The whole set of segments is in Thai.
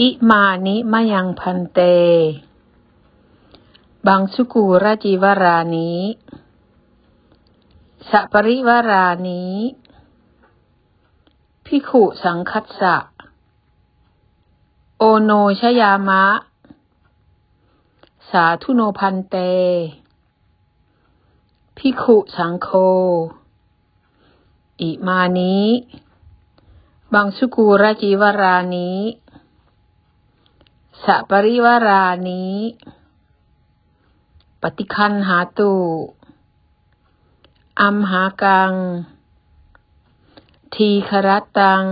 อิมานิมะยังพันเตบังสุกูรจีวรานิสัปริวรานิพิขุสังคัสสะ โอโนชยามะ สาธุโนพันเต พิขุสังโฆอิมานิบังสุกูรจีวรานิ สัปริวารานิปฏิคันหาตุอัมหากัง ทีครัตตัง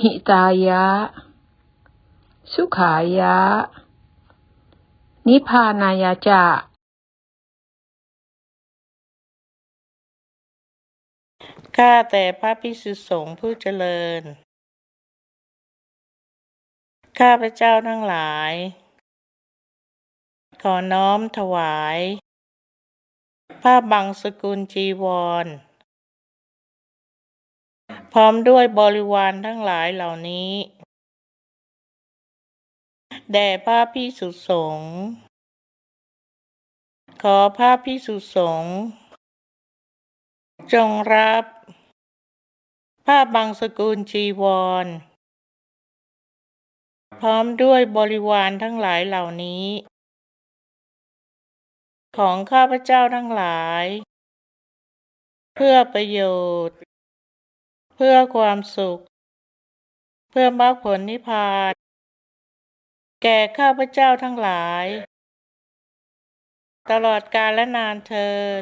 หิตายะ สุขายะ นิพพานายะจะข้าแต่พระพิสุสงฆ์ผู้เจริญ ข้าพระเจ้าทั้งหลาย ขอน้อมถวาย ผ้าบังสกุลจีวร พร้อมด้วยบริวารทั้งหลายเหล่านี้ แด่พระพิสุสงฆ์ขอพระพิสุสงฆ์จงรับ ผ้าบังสกุลจีวร พร้อมด้วยบริวารทั้งหลายเหล่านี้ ของข้าพเจ้าทั้งหลาย เพื่อประโยชน์ เพื่อความสุข เพื่อมรรคผลนิพพาน แก่ข้าพเจ้าทั้งหลาย ตลอดกาลและนานเทิน